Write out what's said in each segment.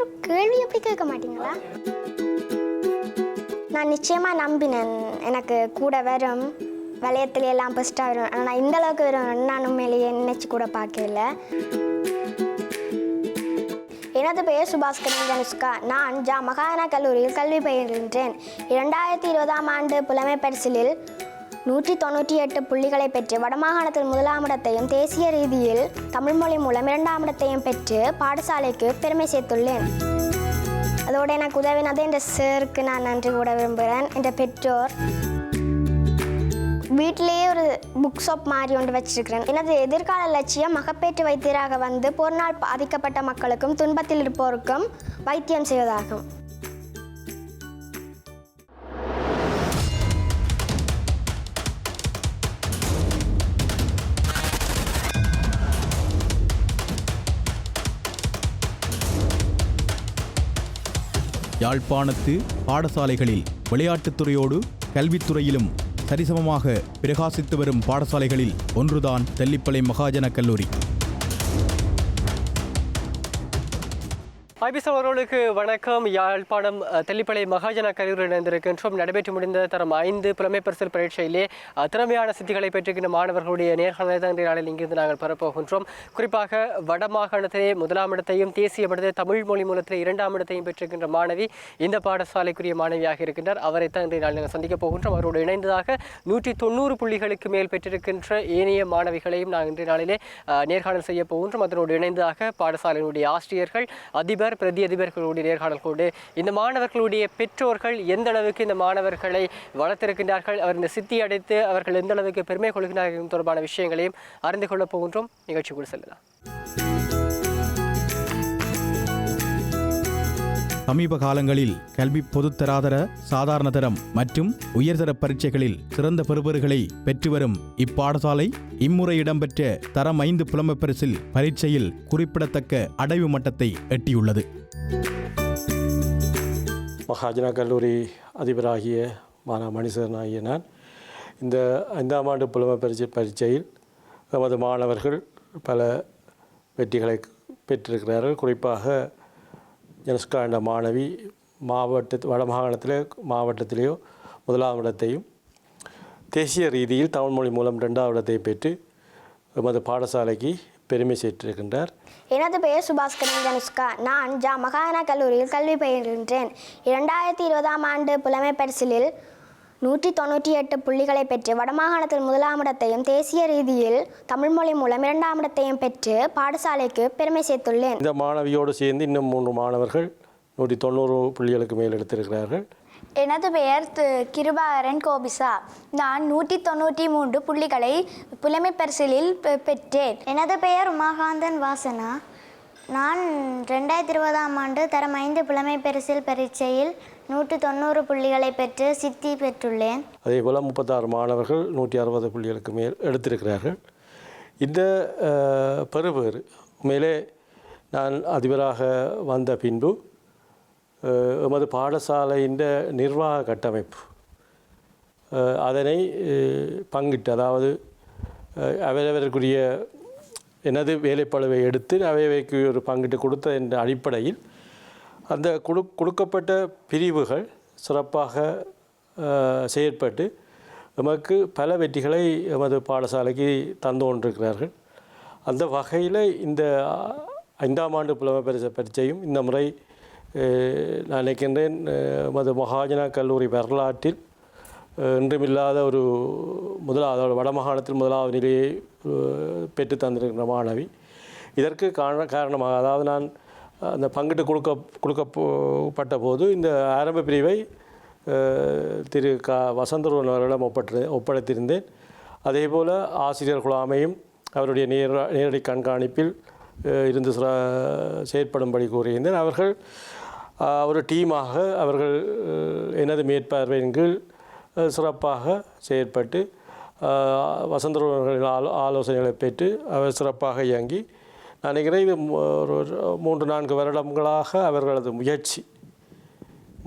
ஒரு கேள்வி எப்படி கேட்க மாட்டீங்களா? நான் நிச்சயமாக நம்பினேன். எனக்கு கூட வரும் வளையத்துல எல்லாம் பெஸ்ட்டாக வரும் ஆனால் இந்த அளவுக்கு வரும் நான் உண்மையிலேயே நினைச்சு கூட பார்க்கல. எனது பெயர் சுபாஸ்கரன் தனுஷ்கா நான் ஜா மகானா கல்லூரியில் கல்வி பயில்கின்றேன். இரண்டாயிரத்தி இருபதாம் ஆண்டு புலமை பரிசிலில் நூற்றி தொண்ணூற்றி எட்டு புள்ளிகளை பெற்று வடமாகாணத்தில் முதலாம் இடத்தையும் தேசிய ரீதியில் தமிழ் மொழி மூலம் இரண்டாம் இடத்தையும் பெற்று பாடசாலைக்கு பெருமை சேர்த்துள்ளேன். அதோட எனக்கு உதவினது இந்த சருக்கு நான் நன்றி கூட விரும்புகிறேன். இந்த பெற்றோர் வீட்டிலேயே ஒரு புக் ஷாப் மாதிரி ஒன்று வச்சிருக்கிறேன். எனது எதிர்கால லட்சியம் மகப்பேற்று வைத்தியராக வந்து போர்னால் பாதிக்கப்பட்ட மக்களுக்கும் துன்பத்தில் இருப்போருக்கும் வைத்தியம் செய்வதாகும். யாழ்ப்பாணத்து பாடசாலைகளில் விளையாட்டுத்துறையோடு கல்வித்துறையிலும் சரிசமமாக பிரகாசித்து வரும் பாடசாலைகளில் ஒன்றுதான் தெல்லிப்பளை மகாஜன கல்லூரி. ஐபிஎஸ் அவர்களுக்கு வணக்கம். யாழ்ப்பாணம் அஹ், தெல்லிப்பளை மகாஜன கல்லூரியில் இணைந்திருக்கின்றோம். நடைபெற்று முடிந்த தரம் ஐந்து புலமை பரிசல் பரீட்சையிலே திறமையான சித்திகளை பெற்றிருக்கின்ற மாணவர்களுடைய நேர்காணல் நாளில் இங்கிருந்து நாங்கள் பெறப்போகின்றோம். குறிப்பாக வடமாகாணத்திலே முதலாம் இடத்தையும் தேசிய மடத்தை தமிழ் மொழி மூலத்திலே இரண்டாம் இடத்தையும் பெற்றிருக்கின்ற மாணவி இந்த பாடசாலைக்குரிய மாணவியாக இருக்கின்றார். அவரைத்தான் இன்றைய நாளில் நாங்கள் சந்திக்கப் போகின்றோம். அவரோடு இணைந்ததாக நூற்றி தொண்ணூறு புள்ளிகளுக்கு மேல் பெற்றிருக்கின்ற ஏனைய மாணவிகளையும் நாங்கள் இன்றைய நாளிலே நேர்காணல் செய்ய போகின்றோம். அதனோடு இணைந்ததாக பாடசாலையினுடைய ஆசிரியர்கள் அதிபர் பிரதி அதிபர்களுடைய நேர்காணல்களோடு இந்த மாணவர்களுடைய பெற்றோர்கள் எந்த அளவுக்கு இந்த மாணவர்களை வளர்த்திருக்கின்றார்கள் அவர் இந்த சித்தி அடைத்து அவர்கள் எந்த அளவுக்கு பெருமை கொள்கிறார்கள் தொடர்பான விஷயங்களையும் அறிந்து கொள்ளப் போகின்றோம். நிகழ்ச்சிக்குள் செல்லலாம். சமீப காலங்களில் கல்வி பொதுத்தராதர சாதாரண தரம் மற்றும் உயர்தர பரீட்சைகளில் சிறந்த பெறுபர்களை பெற்று வரும் இப்பாடசாலை இம்முறை இடம்பெற்ற தரம் ஐந்து புலம்பப் பரிசில் பரீட்சையில் குறிப்பிடத்தக்க அடைவு மட்டத்தை எட்டியுள்ளது. மகாஜனா கல்லூரி அதிபராகிய மானா மணிசரன் ஆகிய நான் இந்த ஐந்தாம் ஆண்டு புலமை பரீட்சையில் நமது மாணவர்கள் பல வெற்றிகளை பெற்றிருக்கிறார்கள். குறிப்பாக ஜனஸ்கா என்ற மாணவி மாவட்ட வடமாகாணத்திலே மாவட்டத்திலேயோ முதலாம் இடத்தையும் தேசிய ரீதியில் தமிழ்மொழி மூலம் ரெண்டாவது இடத்தை பெற்று எமது பாடசாலைக்கு பெருமை சேர்த்திருக்கின்றார். எனது பெயர் சுபாஸ்கரன் தனுஷ்கா நான் ஜா மகானா கல்லூரியில் கல்வி பயில்கின்றேன். இரண்டாயிரத்தி இருபதாம் ஆண்டு புலமை பரிசிலில் நூற்றி தொண்ணூற்றி எட்டு புள்ளிகளை பெற்று வடமாகாணத்தில் முதலாம் இடத்தையும் தேசிய ரீதியில் தமிழ் மொழி மூலம் இரண்டாம் இடத்தையும் பெற்று பாடசாலைக்கு பெருமை சேர்த்துள்ளேன். இந்த மாணவியோடு சேர்ந்து இன்னும் மூன்று மாணவர்கள் நூற்றி தொண்ணூறு புள்ளிகளுக்கு மேல் எடுத்திருக்கிறார்கள். எனது பெயர் து- கிருபாகரன் கோபிசா. நான் நூற்றி தொண்ணூற்றி மூன்று புள்ளிகளை புலமை பரிசிலில் பெ- பெற்றேன். எனது பெயர் உமாகாந்தன் வாசனா. நான் ரெண்டாயிரத்தி இருபதாம் ஆண்டு தரம் ஐந்து புலமை பரிசில் பரீட்சையில் நூற்று தொண்ணூறு புள்ளிகளை பெற்று சித்தி பெற்றுள்ளேன். அதே போல் முப்பத்தாறு மாணவர்கள் நூற்றி அறுபது புள்ளிகளுக்கு மேல் எடுத்திருக்கிறார்கள். இந்த பெறுபேறு உண்மையிலே நான் அதிபராக வந்த பின்பு எமது பாடசாலையின் நிர்வாக கட்டமைப்பு அதனை பங்கிட்டு அதாவது அவரவருக்குரிய எனது வேலைப்பளுவை எடுத்து அவைவைக்கு ஒரு பங்கிட்டு கொடுத்த என்ற அடிப்படையில் அந்த கொடு கொடுக்கப்பட்ட பிரிவுகள் சிறப்பாக செயற்பட்டு நமக்கு பல வெற்றிகளை எமது பாடசாலைக்கு தந்து கொண்டிருக்கிறார்கள். அந்த வகையில் இந்த ஐந்தாம் ஆண்டு புலமை பரிசு பரீட்சையும் இந்த முறை நான் நினைக்கின்றேன் எமது மகாஜனா கல்லூரி வரலாற்றில் இன்றுமில்லாத ஒரு முதலாவது வடமாகாணத்தில் முதலாவது நிலையை பெற்று தந்திருக்கிற மாணவி. இதற்கு காரண காரணமாக அதாவது நான் அந்த பங்கிட்டு கொடுக்க கொடுக்கப்பட்ட போது இந்த ஆரம்ப பிரிவை திரு க வசந்தரன் அவர்களிடம் ஒப்பற்று ஒப்படைத்திருந்தேன். அதே போல் ஆசிரியர் குழாமையும் அவருடைய நேர நேரடி கண்காணிப்பில் இருந்து செயற்படும்படி கூறியிருந்தேன். அவர்கள் ஒரு டீமாக அவர்கள் எனது மேற்பார்வையின் கீழ் சிறப்பாக செயற்பட்டு அஹ், ஆலோ ஆலோசனைகளை பெற்று அவர் சிறப்பாக இயங்கி நான் நினைக்கிறேன் இது ஒரு மூன்று நான்கு வருடங்களாக அவர்களது முயற்சி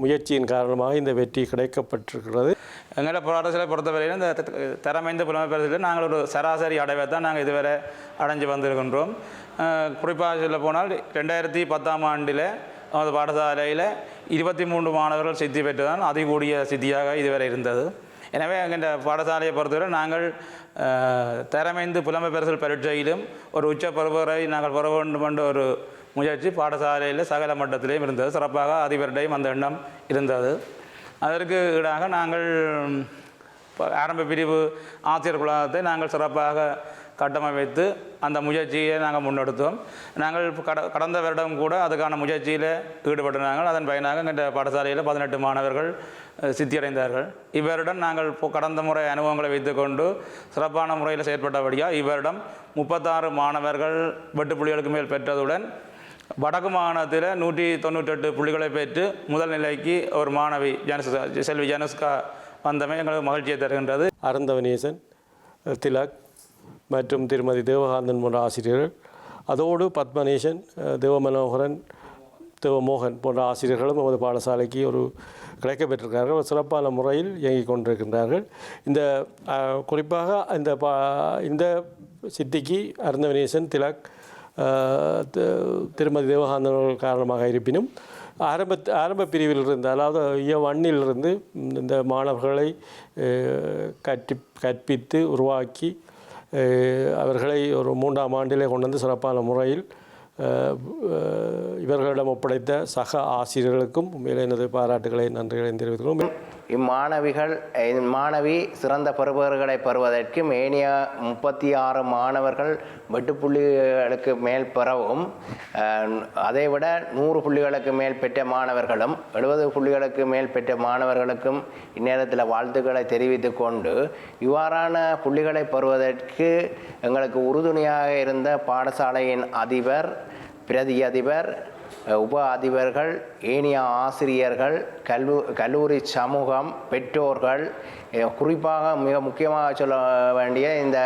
முயற்சியின் காரணமாக இந்த வெற்றி கிடைக்கப்பட்டிருக்கிறது. எங்களோட போராட்டத்தில் பொறுத்தவரையில் இந்த திறமைந்த தரமைந்த புலமை நாங்கள் ஒரு சராசரி அடைவை தான் நாங்கள் இதுவரை அடைஞ்சு வந்திருக்கின்றோம். குறிப்பாக சொல்ல போனால் ரெண்டாயிரத்தி பத்தாம் ஆண்டில் நமது பாடசாலையில் இருபத்தி மூன்று மாணவர்கள் சித்தி பெற்றுதான் அதிகூடிய சித்தியாக இதுவரை இருந்தது. எனவே எங்கள் பாடசாலையை பொறுத்தவரை நாங்கள் திறமைந்து புலமை பரிசல் பரீட்சையிலும் ஒரு உச்ச பருவரை நாங்கள் பெற வேண்டும் என்ற ஒரு முயற்சி பாடசாலையில் சகல மட்டத்திலையும் இருந்தது. சிறப்பாக அதிபரிடையும் அந்த எண்ணம் இருந்தது. அதற்கு ஈடாக நாங்கள் ஆரம்ப பிரிவு ஆசிரியர் குழாத்தை நாங்கள் சிறப்பாக கட்டமைத்து அந்த முயற்சியை நாங்கள் முன்னெடுத்தோம். நாங்கள் கட கடந்த வருடம் கூட அதுக்கான முயற்சியில் ஈடுபட்டிருந்தாங்க அதன் பயனாக எங்கள் பாடசாலையில் பதினெட்டு மாணவர்கள் சித்தியடைந்தார்கள். இவருடன் நாங்கள் கடந்த முறை அனுபவங்களை வைத்துக்கொண்டு சிறப்பான முறையில் செயற்பட்டபடியாக இவரிடம் முப்பத்தாறு மாணவர்கள் வெட்டு புள்ளிகளுக்கு மேல் பெற்றதுடன் வடக்கு மாகாணத்தில் நூற்றி தொண்ணூற்றெட்டு புள்ளிகளை பெற்று முதல் நிலைக்கு ஒரு மாணவி ஜனஸ்கா செல்வி ஜனஸ்கா வந்தமை எங்களுக்கு மகிழ்ச்சியை தருகின்றது. அருந்தவனேசன் திலக் மற்றும் திருமதி தேவகாந்தன் போன்ற ஆசிரியர்கள் அதோடு பத்மநேசன் தேவமனோகரன் தேவமோகன் போன்ற ஆசிரியர்களும் நமது பாடசாலைக்கு ஒரு கிடைக்கப்பெற்றிருக்கிறார்கள் ஒரு சிறப்பான முறையில் இயங்கிக் கொண்டிருக்கின்றார்கள். இந்த குறிப்பாக இந்த பா இந்த சித்திக்கு அருந்தவனேசன் திலக் திருமதி தேவகாந்தன் அவர்கள் காரணமாக இருப்பினும் ஆரம்ப ஆரம்ப பிரிவில் இருந்து அதாவது இய ஒன்னிலிருந்து இந்த மாணவர்களை அஹ், கற்று கற்பித்து உருவாக்கி அவர்களை ஒரு மூன்றாம் ஆண்டிலே கொண்டு வந்து சிறப்பான முறையில் இவர்களிடம் ஒப்படைத்த சக ஆசிரியர்களுக்கும் உண்மையிலே எனது பாராட்டுகளை நன்றிகளை தெரிவித்துக்கிறோம் இம்மாணவிகள் இம்மாணவி சிறந்த பெறுபவர்களை பெறுவதற்கு மேனிய முப்பத்தி ஆறு மாணவர்கள் வெட்டுப்புள்ளிகளுக்கு மேல் பெறவும் அதை அதைவிட நூறு புள்ளிகளுக்கு மேல் பெற்ற மாணவர்களும் எழுபது புள்ளிகளுக்கு மேல் பெற்ற மாணவர்களுக்கும் இந்நேரத்தில் வாழ்த்துக்களை தெரிவித்து கொண்டு இவ்வாறான புள்ளிகளை பெறுவதற்கு எங்களுக்கு உறுதுணையாக இருந்த பாடசாலையின் அதிபர் பிரதி அதிபர் உப அதிபர்கள் ஏனைய ஆசிரியர்கள் கல்லூ கல்லூரி சமூகம் பெற்றோர்கள் குறிப்பாக மிக முக்கியமாக சொல்ல வேண்டிய இந்த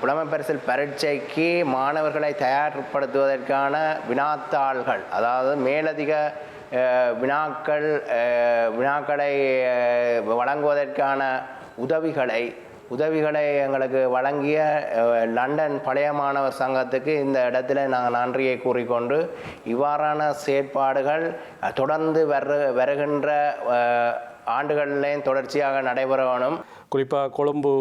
புலமைப்பரிசல் பரீட்சைக்கு மாணவர்களை தயார்படுத்துவதற்கான வினாத்தாள்கள் அதாவது மேலதிக வினாக்கள் வினாக்களை வழங்குவதற்கான உதவிகளை உதவிகளை எங்களுக்கு வழங்கிய லண்டன் பழைய மாணவர் சங்கத்துக்கு இந்த இடத்துல நாங்கள் நன்றியை கூறிக்கொண்டு இவ்வாறான செயற்பாடுகள் தொடர்ந்து வரு வருகின்ற ஆண்டுகளிலேயும் தொடர்ச்சியாக நடைபெற வேணும். குறிப்பாக கொழும்பு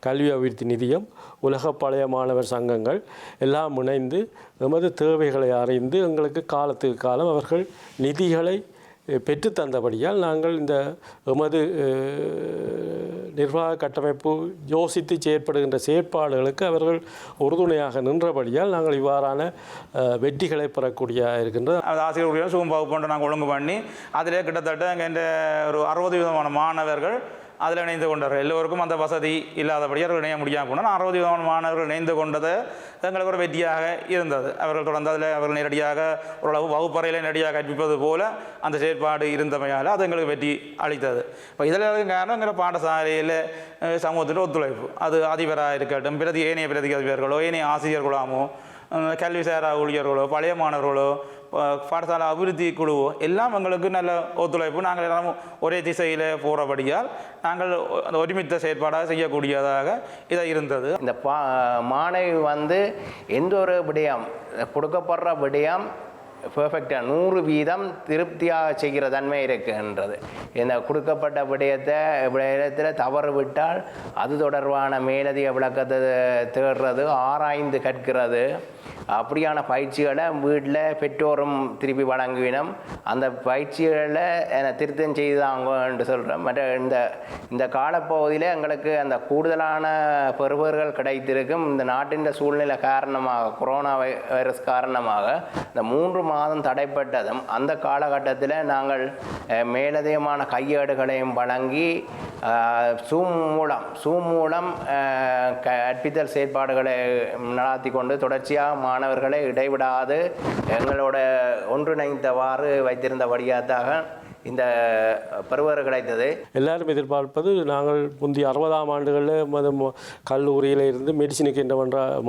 கல்வி அபிவிருத்தி நிதியம் உலக பழைய மாணவர் சங்கங்கள் எல்லாம் இணைந்து எமது தேவைகளை அறிந்து எங்களுக்கு காலத்துக்கு காலம் அவர்கள் நிதிகளை பெற்று தந்தபடியால் நாங்கள் இந்த எமது நிர்வாக கட்டமைப்பு யோசித்து செயற்படுகின்ற செயற்பாடுகளுக்கு அவர்கள் உறுதுணையாக நின்றபடியால் நாங்கள் இவ்வாறான வெற்றிகளை பெறக்கூடிய இருக்கின்றது. அது ஆசிரியர்களுடைய சூம் வகுப்பு நாங்கள் ஒழுங்கு பண்ணி அதிலே கிட்டத்தட்ட எங்கள் ஒரு அறுபது விதமான மாணவர்கள் அதில் இணைந்து கொண்டார்கள். எல்லோருக்கும் அந்த வசதி இல்லாதபடி அவர்கள் இணைய முடியாமல் போனால் அறுபது விதமான மாணவர்கள் இணைந்து கொண்டது எங்களுக்கு ஒரு வெற்றியாக இருந்தது. அவர்கள் தொடர்ந்து அதில் அவர்கள் நேரடியாக ஓரளவு வகுப்பறையில் நேரடியாக கற்பிப்பது போல அந்த செயற்பாடு இருந்தமையால் அது எங்களுக்கு வெற்றி அளித்தது. இப்போ இதில் காரணம் எங்களை பாடசாலையில் அஹ், சமூகத்தின் ஒத்துழைப்பு. அது அதிபராக இருக்கட்டும் பிரதி ஏனைய பிரதி அதிபர்களோ ஏனைய ஆசிரியர்களாமோ கல்வி சாரா ஊழியர்களோ பழைய மாணவர்களோ பாடசாலை அபிவிருத்தி குழுவோ எல்லாம் எங்களுக்கு நல்ல ஒத்துழைப்பு. நாங்கள் எல்லாம் ஒரே திசையில் போகிறபடியால் நாங்கள் அந்த ஒருமித்த செயற்பாடாக செய்யக்கூடியதாக இதாக இருந்தது. இந்த பா மாணவி வந்து எந்த ஒரு விடயம் கொடுக்கப்படுற விடயம் பெர்ஃபெக்டாக நூறு வீதம் திருப்தியாக செய்கிற தன்மை இருக்குன்றது. இந்த கொடுக்கப்பட்ட விடயத்தை விடயத்தில் தவறு விட்டால் அது தொடர்பான மேலதிக விளக்கத்தை தேடுறது ஆராய்ந்து கற்கிறது. அப்படியான பயிற்சிகளை வீட்டில் பெற்றோரும் திருப்பி வழங்குவினம் அந்த பயிற்சிகளை என்னை திருத்தம் செய்தாங்க என்று சொல்கிறேன் மற்ற இந்த இந்த காலப்பகுதியில் எங்களுக்கு அந்த கூடுதலான பெறுபர்கள் கிடைத்திருக்கும். இந்த நாட்டின் சூழ்நிலை காரணமாக கொரோனா வை- வைரஸ் காரணமாக இந்த மூன்று மாதம் தடைப்பட்டதும் அந்த காலகட்டத்தில் நாங்கள் மேலதிகமான கையேடுகளையும் வழங்கி சூம் மூலம் சூம் மூலம் கற்பித்தல் செயற்பாடுகளை நடாத்தி கொண்டு தொடர்ச்சியாக மாணவர்களை இடைவிடாது எங்களோட ஒன்றிணைந்தவாறு வைத்திருந்தபடியாக இந்த பெறுவர் கிடைத்தது. எல்லாரும் எதிர்பார்ப்பது நாங்கள் முந்தைய அறுபதாம் ஆண்டுகளில் மது கல்லூரியில் இருந்து மெடிசினுக்கு என்ற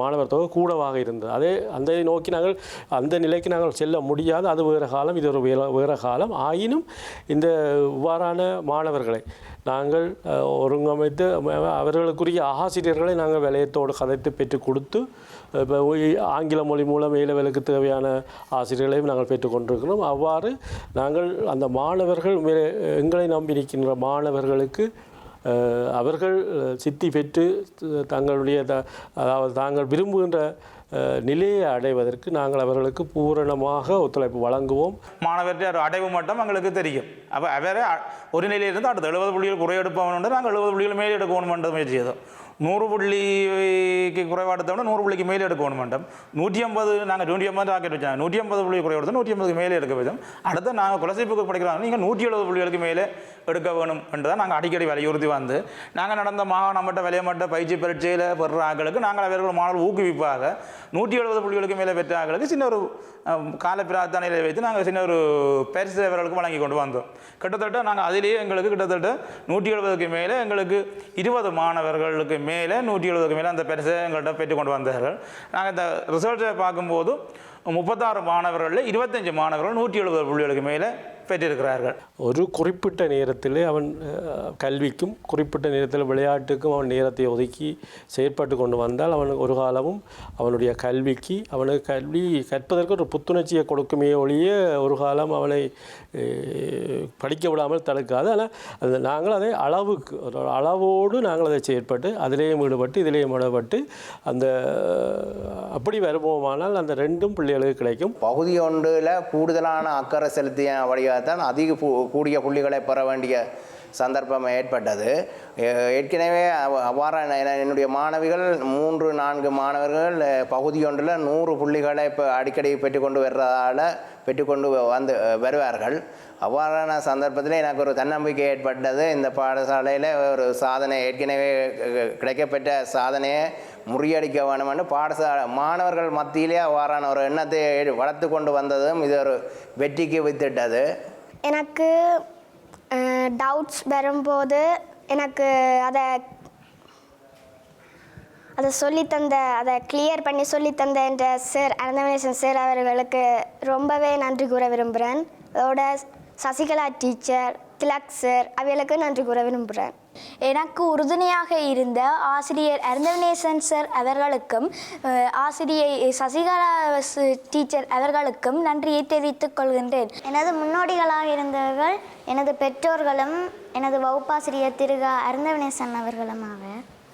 மாணவர் தொகை கூடவாக இருந்தது. அதே அந்த நோக்கி நாங்கள் அந்த நிலைக்கு நாங்கள் செல்ல முடியாது. அது வேறு காலம் இது ஒரு வேற காலம். ஆயினும் இந்த இவ்வாறான மாணவர்களை நாங்கள் ஒருங்கமைத்து அவர்களுக்குரிய ஆசிரியர்களை நாங்கள் விளையத்தோடு கதைத்து பெற்று கொடுத்து இப்போ ஆங்கில மொழி மூலம் ஏலவலுக்கு தேவையான ஆசிரியர்களையும் நாங்கள் பெற்றுக்கொண்டிருக்கிறோம் அவ்வாறு நாங்கள் அந்த மாணவர்கள் எங்களை நம்பி இருக்கின்ற மாணவர்களுக்கு அவர்கள் சித்தி பெற்று தங்களுடைய த- அதாவது தாங்கள் விரும்புகின்ற நிலையை அடைவதற்கு நாங்கள் அவர்களுக்கு பூரணமாக ஒத்துழைப்பு வழங்குவோம். மாணவர்கிட்ட அடைவு மட்டும் எங்களுக்கு தெரியும். அப்போ வேறு ஒரு நிலையிலிருந்து அடுத்த எழுபது புள்ளிகள் குறை எடுப்பவன் நாங்கள் எழுபது புள்ளிகள் மேலே எடுக்கணும் முயற்சி செய்தோம். நூறு புள்ளிக்கு குறைவாடுத்தோம்னா நூறு புள்ளிக்கு மேலே எடுக்கணும் மாட்டோம் நூற்றி ஐம்பது நாங்கள் நூற்றி ஐம்பது ராக்கெட் வச்சாங்க நூற்றி ஐம்பது புள்ளி குறை எடுத்தோம் நூற்றி ஐம்பதுக்கு மேலே எடுக்க வேண்டும். அடுத்து நாங்கள் குலசிப்புக்கு படிக்கிறாங்க நீங்கள் நூற்றி எழுபது புள்ளிகளுக்கு மேலே எடுக்க வேணும் என்று தான் நாங்கள் அடிக்கடி வலியுறுத்தி வந்து. நாங்கள் நடந்த மாகாண மட்ட விலையமட்ட பயிற்சி பரீட்சையில் பெறுற ஆக்களுக்கு நாங்கள் அவர்கள் மாணவர் ஊக்குவிப்பாக நூற்றி எழுபது புள்ளிகளுக்கு மேலே பெற்ற ஆக்களுக்கு சின்ன ஒரு கால பிரார்த்தனையில் வைத்து நாங்கள் சின்ன ஒரு பரிசு அவர்களுக்கு வழங்கி கொண்டு வந்தோம். கிட்டத்தட்ட நாங்கள் அதிலேயே எங்களுக்கு கிட்டத்தட்ட நூற்றி எழுபதுக்கு மேலே எங்களுக்கு இருபது மாணவர்களுக்கு மேலே மேலே நூற்றி எழுபதுக்கு மேலே அந்த பரிசை எங்கள்கிட்ட பெற்று கொண்டு வந்தார்கள். நாங்கள் இந்த ரிசல்ட்டை பார்க்கும்போது முப்பத்தாறு மாணவர்களில் இருபத்தஞ்சு மாணவர்கள் நூற்றி எழுபது புள்ளிகளுக்கு மேலே பெற்றிருக்கிறார்கள் ஒரு குறிப்பிட்ட நேரத்திலே அவன் கல்விக்கும் குறிப்பிட்ட நேரத்தில் விளையாட்டுக்கும் அவன் நேரத்தை ஒதுக்கி செயற்பட்டு கொண்டு வந்தால் அவனுக்கு ஒரு காலமும் அவனுடைய கல்விக்கு அவனுக்கு கல்வி கற்பதற்கு ஒரு புத்துணர்ச்சியை கொடுக்குமே ஒழிய ஒரு காலம் அவனை படிக்க விடாமல் தடுக்காது. ஆனால் அது நாங்கள் அதை அளவுக்கு ஒரு அளவோடு நாங்கள் அதை செயற்பட்டு அதிலேயும் ஈடுபட்டு இதிலேயும் ஈடுபட்டு அந்த அப்படி வருவோமானால் அந்த ரெண்டும் பிள்ளைகளுக்கு கிடைக்கும். பகுதி ஒன்றில் கூடுதலான அக்கறை செலுத்திய தான் அதிக கூடிய புள்ளிகளை பெற வேண்டிய சந்தர்ப்பம் ஏற்பட்டது. ஏற்கனவே அவ- அவ்வாறான என்னுடைய மாணவிகள் மூன்று நான்கு மாணவர்கள் பகுதி ஒன்றில் நூறு புள்ளிகளை இப்போ அடிக்கடி பெற்றுக்கொண்டு வர்றதால் பெற்றுக்கொண்டு வந்து வருவார்கள். அவ்வாறான சந்தர்ப்பத்தில் எனக்கு ஒரு தன்னம்பிக்கை ஏற்பட்டது. இந்த பாடசாலையில் ஒரு சாதனை ஏற்கனவே கிடைக்கப்பெற்ற சாதனையை முறியடிக்க வேணுமென்று பாடசாலை மாணவர்கள் மத்தியிலே அவ்வாறான ஒரு எண்ணத்தை வளர்த்து கொண்டு வந்ததும் இது ஒரு வெற்றிக்கு வித்திட்டது. எனக்கு டவுட்ஸ் வரும்போது எனக்கு அதை அதை சொல்லித்தந்த அதை கிளியர் பண்ணி சொல்லித்தந்த என்ற சார் அனந்தமேசன் சார் அவர்களுக்கு ரொம்பவே நன்றி கூற விரும்புகிறேன் அதோட சசிகலா டீச்சர் திலக் சார் அவர்களுக்கு நன்றி கூற விரும்புகிறேன் எனக்கு உறுதுணையாக இருந்த ஆசிரியர் அருந்தவினேசன் சார் அவர்களுக்கும் ஆசிரியை சசிகலா சு- டீச்சர் அவர்களுக்கும் நன்றியை தெரிவித்துக் கொள்கின்றேன். எனது முன்னோடிகளாக இருந்தவர்கள் எனது பெற்றோர்களும் எனது வகுப்பாசிரியர் திருகா அருந்தவினேசன் அவர்களும்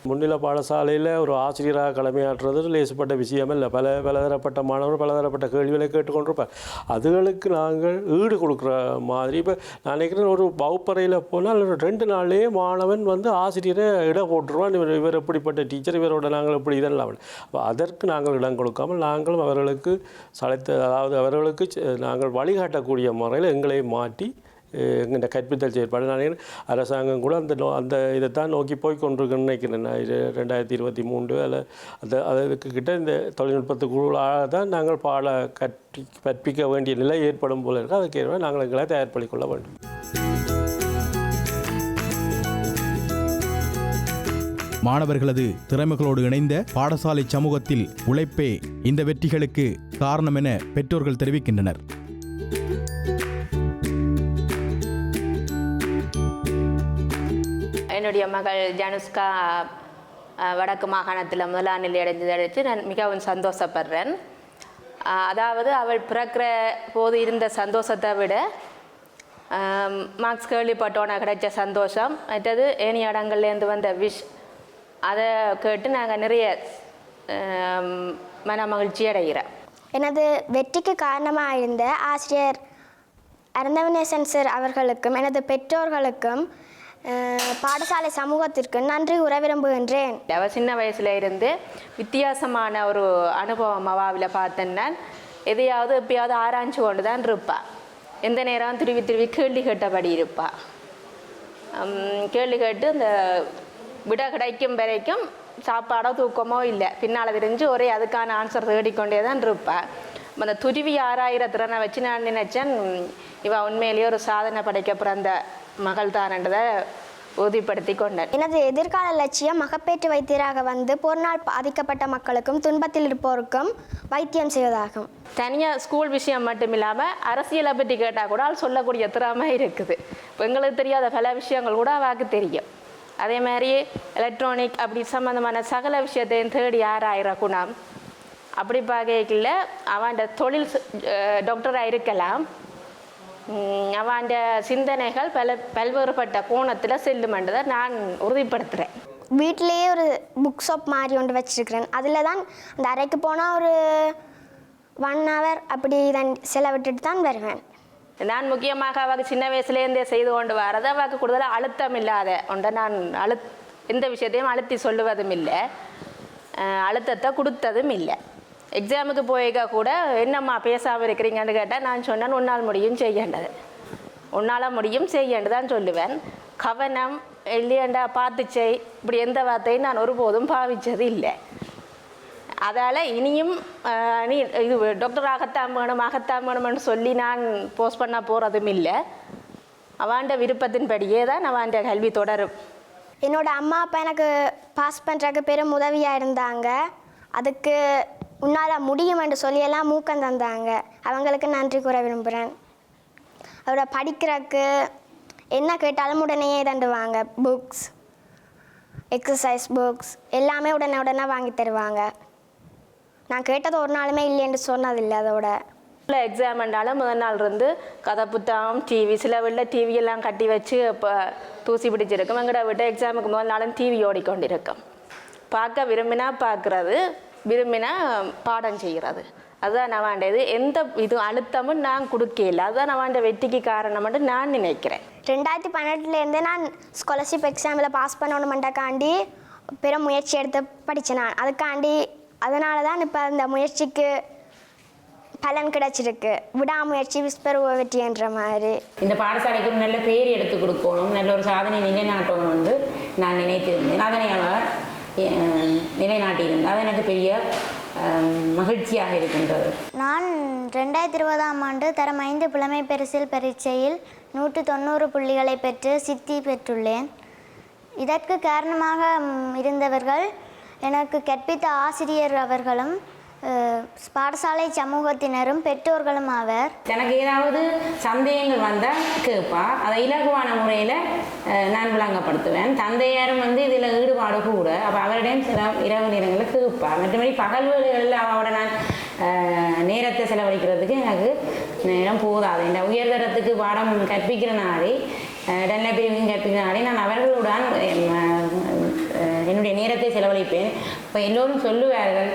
முன்னில பாடசாலையில் ஒரு ஆசிரியராக கடமையாற்றுறது லேசுப்பட்ட விஷயம் இல்லை. பல பலதரப்பட்ட மாணவர்கள் பலதரப்பட்ட கேள்விகளை கேட்டுக்கொண்டிருப்பார். அதுகளுக்கு நாங்கள் ஈடு கொடுக்குற மாதிரி இப்போ நான் நினைக்கிறேன் ஒரு வகுப்பறையில் போனால் ஒரு ரெண்டு நாள்லேயே மாணவன் வந்து ஆசிரியரை இடம் போட்டுருவான். இவர் இவர் எப்படிப்பட்ட டீச்சர் இவரோட நாங்கள் இப்படி இதெல்லாம் அப்போ அதற்கு நாங்கள் இடம் கொடுக்காமல் நாங்களும் அவர்களுக்கு சளைத்த அதாவது அவர்களுக்கு நாங்கள் வழிகாட்டக்கூடிய முறையில் எங்களை மாற்றி இந்த கற்பித்தல் செயற்பாடு. நான் அரசாங்கம் கூட அந்த நோ அந்த இதை தான் நோக்கி போய் கொண்டிருக்குன்னு நினைக்கிறேன். நான் இது ரெண்டாயிரத்தி இருபத்தி மூன்று அதில் அந்த அதுக்கு கிட்ட இந்த தொழில்நுட்பத்துக்குள்ளாக தான் நாங்கள் பாட கற்பி கற்பிக்க வேண்டிய நிலை ஏற்படும் போல இருக்குது அதுக்கேற்ப நாங்கள் எங்களை தயார்படுத்திக் கொள்ள வேண்டும். மாணவர்களது திறமைகளோடு இணைந்த பாடசாலை சமூகத்தில் உழைப்பே இந்த வெற்றிகளுக்கு காரணம் என பெற்றோர்கள் தெரிவிக்கின்றனர். என்னுடைய மகள் ஜனுஸ்கா வடக்கு மாகாணத்தில் முதலாம் நிலை அடைந்ததை நான் மிகவும் சந்தோஷப்படுறேன். அதாவது அவள் பிறக்கிற போது இருந்த சந்தோஷத்தை விட மார்க்ஸ் கேள்விப்பட்டோன்னே கிடைச்ச சந்தோஷம் மற்றது ஏனி இடங்கள்லேருந்து வந்த விஷ் அதை கேட்டு நாங்கள் நிறைய மன மகிழ்ச்சி அடைகிறோம் எனது வெற்றிக்கு காரணமாக இருந்த ஆசிரியர் அருந்தவனேசன் சார் அவர்களுக்கும் எனது பெற்றோர்களுக்கும் பாடசாலை சமூகத்திற்கு நன்றி உற விரும்புகின்றேன். அவள் சின்ன வயசுல இருந்து வித்தியாசமான ஒரு அனுபவம் அவாவில் பார்த்தேன்னா நான் எதையாவது எப்பயாவது ஆராய்ச்சி கொண்டு தான் இருப்பாள் எந்த நேரம் திருவி திருவி கேள்வி கேட்டபடி இருப்பாள் கேள்வி கேட்டு இந்த விட கிடைக்கும் வரைக்கும் சாப்பாடோ தூக்கமோ இல்லை. பின்னால் தெரிஞ்சு ஒரே அதுக்கான ஆன்சர் தேடிக்கொண்டே தான் இருப்பாள் அந்த துருவி ஆறாயிர திறனை வச்சு நான் நினைச்சேன் இவன் உண்மையிலேயே ஒரு சாதனை படைக்க பிறந்த மகள் தானன்றதை உறுதிப்படுத்தி கொண்டேன் எனது எதிர்கால லட்சியம் மகப்பேற்று வைத்தியராக வந்து போர்னால் பாதிக்கப்பட்ட மக்களுக்கும் துன்பத்தில் இருப்போருக்கும் வைத்தியம் செய்வதாகும். தனியாக ஸ்கூல் விஷயம் மட்டும் இல்லாமல் அரசியலை பற்றி கேட்டால் கூட அவள் சொல்லக்கூடிய திறமை இருக்குது. எங்களுக்கு தெரியாத பல விஷயங்கள் கூட அவாக்கு தெரியும். அதே மாதிரி எலக்ட்ரானிக் அப்படி சம்மந்தமான சகல விஷயத்தையும் தேடி ஆராயிற குணம். அப்படி பார்க்கல அவன் தொழில் டாக்டராக இருக்கலாம். அவன் சிந்தனைகள் பல பல்வேறுபட்ட கோணத்தில் செல்லுமென்றதை நான் உறுதிப்படுத்துகிறேன் வீட்டிலேயே ஒரு புக் ஷாப் மாதிரி ஒன்று வச்சிருக்கிறேன். அதில் தான் அந்த அறைக்கு போனால் ஒரு ஒன் ஹவர் அப்படி தான் செலவிட்டுட்டு தான் வருவேன். நான் முக்கியமாக அவக்கு சின்ன வயசுலேருந்தே செய்து கொண்டு வரது அவக்கு கூடுதலாக அழுத்தம் இல்லாத ஒன்றை நான் அழு எந்த விஷயத்தையும் அழுத்தி சொல்லுவதும் இல்லை. அழுத்தத்தை கொடுத்ததும் இல்லை. எக்ஸாமுக்கு போயிருக்க கூட என்னம்மா பேசாமல் இருக்கிறீங்கன்னு கேட்டால் நான் சொன்னேன் உன்னால் முடியும் செய்யண்டது உன்னால் முடியும் செய்யண்டு தான் சொல்லுவேன். கவனம் இல்லையண்டா பார்த்து செய் இப்படி எந்த வார்த்தையும் நான் ஒருபோதும் பாவித்தது இல்லை. அதால் இனியும் நீ இது டாக்டர் ஆகத்தான் வேணும் ஆகத்தான் வேணும்னு சொல்லி நான் போஸ்ட் பண்ண போகிறதும் இல்லை. அவாண்ட விருப்பத்தின்படியே தான் அவாண்ட கல்வி தொடரும். என்னோடய அம்மா அப்பா எனக்கு பாஸ் பண்ணுறதுக்கு பெரும் உதவியாக இருந்தாங்க. அதுக்கு உன்னால் முடியும் என்று சொல்லியெல்லாம் மூக்கம் தந்தாங்க. அவங்களுக்கு நன்றி கூற விரும்புகிறேன் அவரை படிக்கிறக்கு என்ன கேட்டாலும் உடனேயே தண்டுவாங்க புக்ஸ் எக்ஸசைஸ் புக்ஸ் எல்லாமே உடனே உடனே வாங்கி தருவாங்க. நான் கேட்டது ஒரு நாளுமே இல்லைன்னு சொன்னதில்லை அதோட. இல்லை எக்ஸாம் என்றாலும் முதல் நாள் இருந்து கதை புத்தகம் டிவி சில வீட்டில் டிவியெல்லாம் கட்டி வச்சு இப்போ தூசி பிடிச்சிருக்கும். எங்கட விட்டு எக்ஸாமுக்கு முதல் நாளும் டிவி ஓடிக்கொண்டிருக்கும். பார்க்க விரும்பினா பார்க்குறது. விரும்பினா பாடம் செய்கிறது. அதுதான் நான் வேண்டியது எந்த இது அழுத்தமும் நான் கொடுக்கல அதுதான் நான் வேண்டிய வெற்றிக்கு காரணம்னு நான் நினைக்கிறேன். ரெண்டாயிரத்தி பன்னெண்டுலேருந்தே நான் ஸ்காலர்ஷிப் எக்ஸாமில் பாஸ் பண்ணணுமெண்டக்காண்டி பெரும் முயற்சி எடுத்து படித்தேன் நான். அதுக்காண்டி அதனால தான் இப்போ அந்த முயற்சிக்கு பலன் கிடைச்சிருக்கு. விடாமுயற்சி விஸ்பருவ வெற்றின்ற மாதிரி. இந்த பாடசாலைக்கு ஒரு நல்ல பேர் எடுத்து கொடுக்கணும். நல்ல ஒரு சாதனை நிலைநாட்டணும் என்று நான் நினைத்திருந்தேன். அதனை அவர் நிலைநாட்டியிருந்தால் அது எனக்கு பெரிய மகிழ்ச்சியாக இருக்கின்றது. நான் ரெண்டாயிரத்தி இருபதாம் ஆண்டு தரம் ஐந்து புலமை பரிசில் பரீட்சையில் நூற்று தொண்ணூறு புள்ளிகளை பெற்று சித்தி பெற்றுள்ளேன். இதற்கு காரணமாக இருந்தவர்கள் எனக்கு கற்பித்த ஆசிரியர் அவர்களும் பாடசாலை சமூகத்தினரும் பெற்றோர்களும் ஆவர். எனக்கு ஏதாவது சந்தேகங்கள் வந்தால் கேட்பா அதை இலகுவான முறையில் நான் விளங்கப்படுத்துவேன். தந்தையாரும் வந்து இதில் ஈடுபாடு கூட. அப்போ அவரிடம் சில இரவு நேரங்களில் கேட்பா மற்றபடி பகல் வேலைகளில் அவரோட நான் நேரத்தை செலவழிக்கிறதுக்கு எனக்கு நேரம் போதாது. இந்த உயர்தரத்துக்கு பாடம் கற்பிக்கிறனாலே டன்ல பிரிவும் கற்பிக்கிறனாலே நான் அவர்களுடன் என்னுடைய நேரத்தை செலவழிப்பேன். இப்போ எல்லோரும் சொல்லுவார்கள்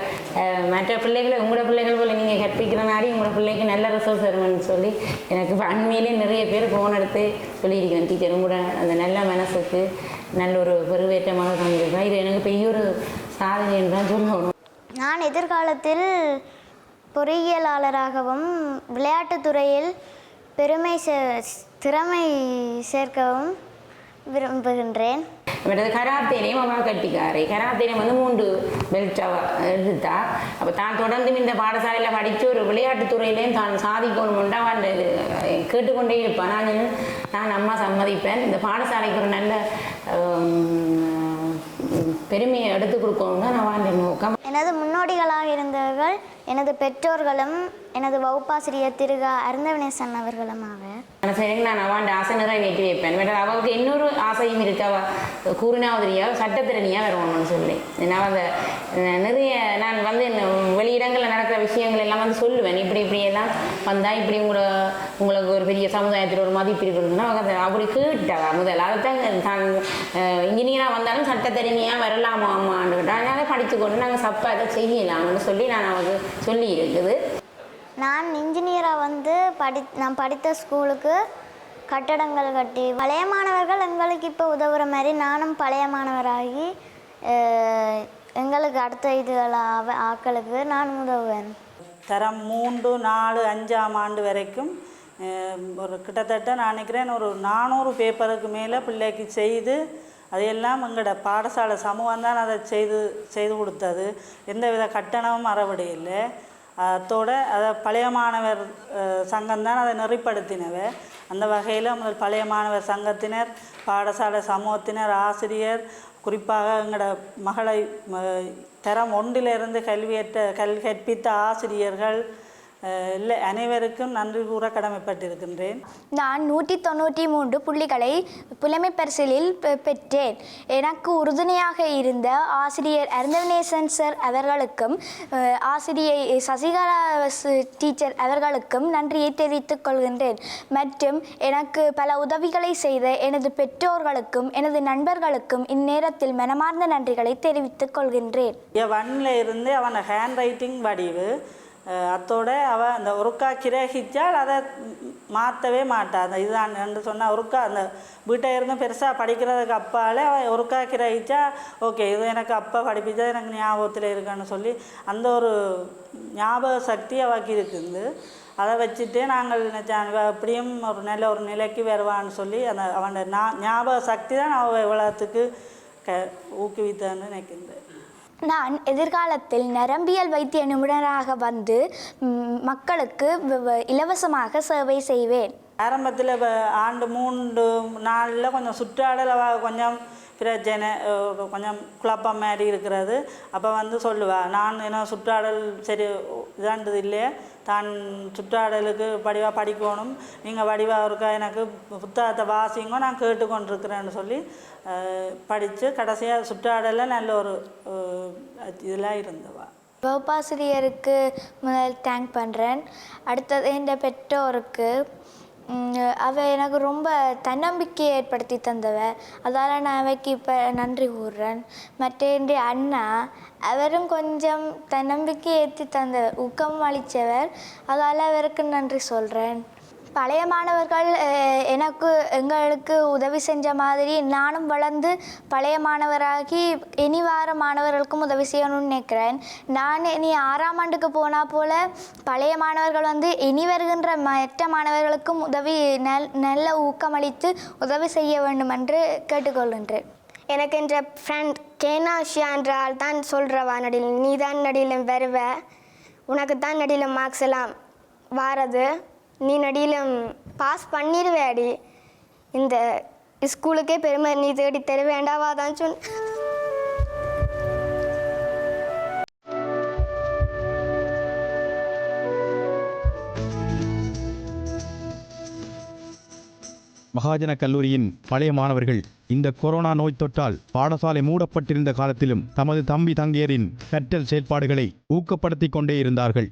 மற்ற பிள்ளைகளை உங்களோட பிள்ளைகள் போல் நீங்கள் கற்பிக்கிறனாலே உங்களோட பிள்ளைக்கு நல்ல ரிசல்ட்ஸ் வரும்னு சொல்லி எனக்கு அண்மையிலே நிறைய பேர் ஃபோன் எடுத்து சொல்லியிருக்கேன் டீச்சர் உங்களோட அந்த நல்ல மனசுக்கு நல்ல ஒரு பெருவேற்றமாக தந்திருக்கேன் இது எனக்கு பெரிய ஒரு சாதனை என்று தான் சொல்லணும் நான் எதிர்காலத்தில் பொறியியலாளராகவும் விளையாட்டுத்துறையில் பெருமை சே- திறமை சேர்க்கவும் விரும்புகின்றேன். மற்றது கராத்தேலையும் அவள் கட்டிக்காரு. கராத்தேலையும் வந்து மூன்று பெல்ட் எடுத்தா. அப்போ தான் தொடர்ந்து இந்த பாடசாலையில் படித்து ஒரு விளையாட்டுத் துறையிலையும் தான் சாதிக்கணும்னு அவன் கேட்டுக்கொண்டே இருப்பான். நான் நான் அம்மா சம்மதிப்பேன். இந்த பாடசாலைக்கு ஒரு நல்ல பெருமையை எடுத்து கொடுக்கணும் தான் அவன் நோக்கம். எனது முன்னோடிகளாக இருந்தவர்கள் எனது பெற்றோர்களும் எனது வகுப்பாசிரியர் திருகா அருந்தவினேசன் அவர்களும் ஆவர் சரி நான் அவன் ஆசை நிறைவேற்றி வைப்பேன். பட் அவளுக்கு இன்னொரு ஆசையும் இருக்கு. கூறினாவதிரியா சட்டத்திறனியா வருவான்னு சொல்லி. நான் அந்த நிறைய நான் வந்து வெளியிடங்களில் நடக்கிற விஷயங்கள் எல்லாம் வந்து சொல்லுவேன். இப்படி இப்படி எல்லாம் வந்தால் இப்படி உங்களை உங்களுக்கு ஒரு பெரிய சமுதாயத்தில் ஒரு மதிப்பு இருக்குன்னா அவங்க அப்படி கேட்டா முதல்ல அதைத்தான் தான் இன்ஜினியராக வந்தாலும் சட்டத்தறிஞையாக வரலாமா அம்மான்னு அதனால் அதனால படித்துக்கொண்டு நாங்கள் சப்பா அதை செய்யலாம்னு சொல்லி நான் அவளுக்கு சொல்லி இருக்குது நான் இன்ஜினியராக வந்து படி நான் படித்த ஸ்கூலுக்கு கட்டடங்கள் கட்டி பழைய மாணவர்கள் எங்களுக்கு இப்போ உதவுற மாதிரி நானும் பழைய மாணவராகி எங்களுக்கு அடுத்த இதுகளாக ஆக்களுக்கு நான் உதவுவேன். தரம் மூன்று நாலு அஞ்சாம் ஆண்டு வரைக்கும் ஒரு கிட்டத்தட்ட நான் நினைக்கிறேன் ஒரு நானூறு பேப்பருக்கு மேலே பிள்ளைக்கு செய்து அதையெல்லாம் எங்களோட பாடசாலை சமூகம் தான் அதை செய்து செய்து கொடுத்தது. எந்தவித கட்டணமும் அறவிட இல்லை. அத்தோட அதை பழைய மாணவர் சங்கம் தான் அதை நெறிப்படுத்தினவ. அந்த வகையில் முதல் பழைய மாணவர் சங்கத்தினர் பாடசாலை சமூகத்தினர் ஆசிரியர் குறிப்பாக எங்களோட மகளை தரம் ஒன்றிலிருந்து கல்வியற்ற கல் கற்பித்த ஆசிரியர்கள் இல்லை அனைவருக்கும் நன்றி கூற கடமைப்பட்டிருக்கின்றேன். நான் நூற்றி தொண்ணூற்றி மூன்று புள்ளிகளை புலமை பரிசிலில் பெற்றேன். எனக்கு உறுதுணையாக இருந்த ஆசிரியர் அருந்தவனேசன் சார் அவர்களுக்கும் ஆசிரியை சசிகலா டீச்சர் அவர்களுக்கும் நன்றியை தெரிவித்துக் கொள்கின்றேன். மற்றும் எனக்கு பல உதவிகளை செய்த எனது பெற்றோர்களுக்கும் எனது நண்பர்களுக்கும் இந்நேரத்தில் மனமார்ந்த நன்றிகளை தெரிவித்துக் கொள்கின்றேன். ஒன்ல இருந்து அவன் ஹேண்ட் ரைட்டிங் வடிவு அத்தோட அவள் அந்த உருக்கா கிரகிச்சால் அதை மாற்றவே மாட்டான் அந்த இதுதான் என்று சொன்னால் உருக்கா அந்த வீட்டை இருந்து பெருசாக படிக்கிறதுக்கு அப்பால் அவன் உருக்கா கிரகிச்சா ஓகே இது எனக்கு அப்பா படிப்பிச்சா எனக்கு ஞாபகத்தில் இருக்கான்னு சொல்லி அந்த ஒரு ஞாபக சக்தி அவக்கு இருக்குது. அதை வச்சுட்டு நாங்கள் நினச்சான் எப்படியும் ஒரு நல்ல ஒரு நிலைக்கு வருவான்னு சொல்லி அந்த அவன் ஞாபக சக்தி தான் அவள் இவ்வளோத்துக்கு க ஊக்குவித்தான்னு நினைக்கின்றேன். நான் எதிர்காலத்தில் நரம்பியல் வைத்திய நிபுணராக வந்து மக்களுக்கு இலவசமாக சேவை செய்வேன். ஆரம்பத்தில் ஆண்டு மூன்று நாளில் கொஞ்சம் சுற்றாடல கொஞ்சம் பிரச்சனை கொஞ்சம் குழப்பம் மாதிரி இருக்கிறது. அப்போ வந்து சொல்லுவாள் நான் என்ன சுற்றாடல் சரி இதாண்டது இல்லையே. தான் சுற்றாடலுக்கு படிவாக படிக்கணும். நீங்கள் வடிவாக இருக்கா எனக்கு புத்தகத்தை வாசிங்கோ நான் கேட்டுக்கொண்டிருக்கிறேன்னு சொல்லி படித்து கடைசியாக சுற்றாடலில் நல்ல ஒரு இதெல்லாம் இருந்தவா. வகுப்பாசிரியருக்கு முதல் தேங்க் பண்ணுறேன் அடுத்தது என் பெற்றோருக்கு அவள் எனக்கு ரொம்ப தன்னம்பிக்கை ஏற்படுத்தி தந்தவ. அதால் நான் அவைக்கு இப்போ நன்றி கூறுறேன். மற்ற என்னுடைய அண்ணா அவரும் கொஞ்சம் தன்னம்பிக்கை ஏற்றி தந்தவர் ஊக்கம் அளித்தவர் அதால் அவருக்கு நன்றி சொல்கிறேன் பழைய மாணவர்கள் எனக்கு எங்களுக்கு உதவி செஞ்ச மாதிரி நானும் வளர்ந்து பழைய மாணவராகி இனி வார மாணவர்களுக்கும் உதவி செய்யணும்னு நினைக்கிறேன். நான் இனி ஆறாம் ஆண்டுக்கு போனால் போல் பழைய மாணவர்கள் வந்து இனி வருகின்ற மற்ற மாணவர்களுக்கும் உதவி நல் நல்ல ஊக்கமளித்து உதவி செய்ய வேண்டும் என்று கேட்டுக்கொள்கின்றேன். எனக்கு என்ற ஃப்ரெண்ட் கேனாஷியா என்ற ஆள் தான் சொல்கிறவா நடில் நீ தான் நடிலும் வருவ உனக்கு தான் நடிலும் மார்க்ஸ் எல்லாம் வாரது. நீ நடிலும் பாஸ் பண்ணிடுவேடி இந்த ஸ்கூலுக்கே பெருமை நீ தேடி தர வேண்டாவாதான் சொன்ன மகாஜன கல்லூரியின் பழைய மாணவர்கள் இந்த கொரோனா நோய் தொற்றால் பாடசாலை மூடப்பட்டிருந்த காலத்திலும் தமது தம்பி தங்கையரின் கற்றல் செயல்பாடுகளை ஊக்கப்படுத்திக் கொண்டே இருந்தார்கள்.